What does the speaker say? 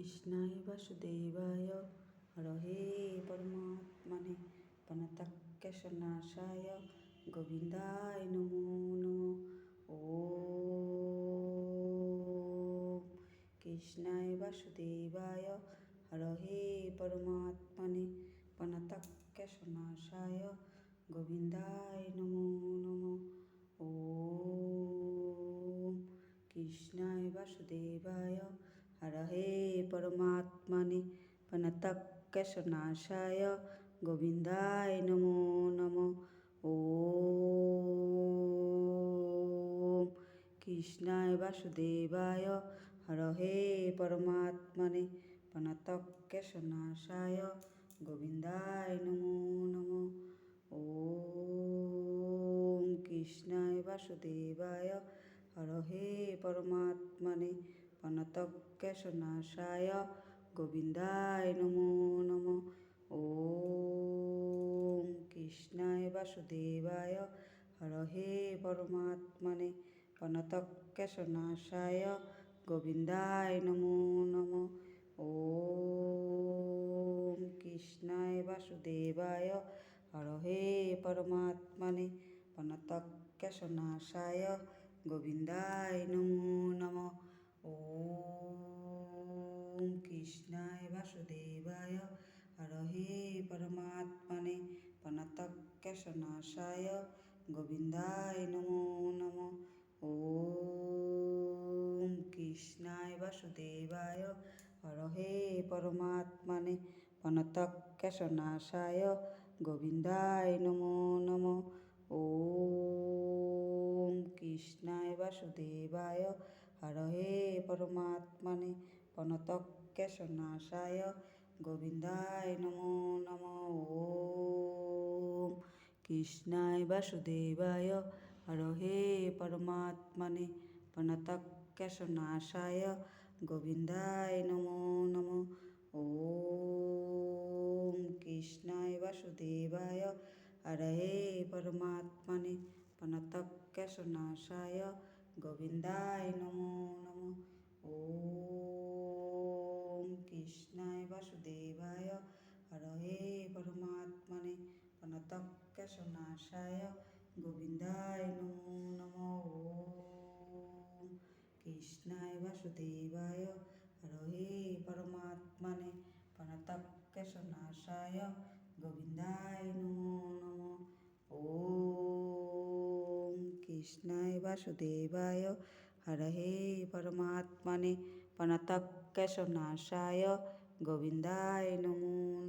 কৃষ্ণায় বাসুদেবায় হরহে পরমাত্মনে প্রণতক্লেশনাশায় গোবিন্দায় নমো নমঃ। ॐ কৃষ্ণায় বাসুদেবায় হরহে পরমাত্মনে প্রণতক্লেশনাশায় গোবিন্দায় নমো নমঃ। ॐ কৃষ্ণায় বাসুদেবায় হরহে পরমাত্মনে প্রণতক্লেশনাশায় গোবিন্দায় নমো নমঃ ॐ কৃষ্ণায় বাসুদেবায় হরহে পরমাত্মনে প্রণতক্লেশনাশায় গোবিন্দায় নমো নমঃ ॐ কৃষ্ণায় বাসুদেবায় হরহে পরমাত্মনে প্রণতক্লেশনাশায় গোবিন্দায় নমো নমঃ ॐ কৃষ্ণায় বাসুদেবায় হরহে পরমাত্মনে প্রণতক্লেশনাশায় গোবিন্দায় নমো নমঃ ॐ কৃষ্ণায় বাসুদেবায় হরহে পরমাত্মনে প্রণতক্লেশনাশায় গোবিন্দায় নমো নমঃ ওম কৃষ্ণায় বাসুদেবায় হরহে পরমাত্মনে পণতক্যশনাশায় গোবিন্দায় নমো নম। ওম কৃষ্ণায় বাসুদেবায় হরহে পরমাত্মনে পণতক্যশনাশায় গোবিন্দায় নমো নম। ও কৃষ্ণায় বাসুদেবায় হরহে পরমাত্মনে প্রণতক্লেশনাশায় গোবিন্দায় নমো নমঃ। ॐ কৃষ্ণায় বাসুদেবায় হরহে পরমাত্মনে প্রণতক্লেশনাশায় গোবিন্দায় নমো নমঃ। ॐ কৃষ্ণায় বাসুদেবায় হরহে পরমাত্মনে প্রণতক্লেশনাশায় গোবিন্দায় নমো নমঃ। ॐ কৃষ্ণায় বাসুদেবায় হরহে পরমাত্মনে প্রণতক্লেশনাশায় গোবিন্দায় নমো নমঃ। ॐ কৃষ্ণায় বাসুদেবায় হরহে পরমাত্মনে প্রণতক্লেশনাশায় গোবিন্দায় নমো কৃষ্ণায় বাসুদেবায় হরহে পরমাত্মনে প্রণতক্লেশনাশায় গোবিন্দায় নমঃ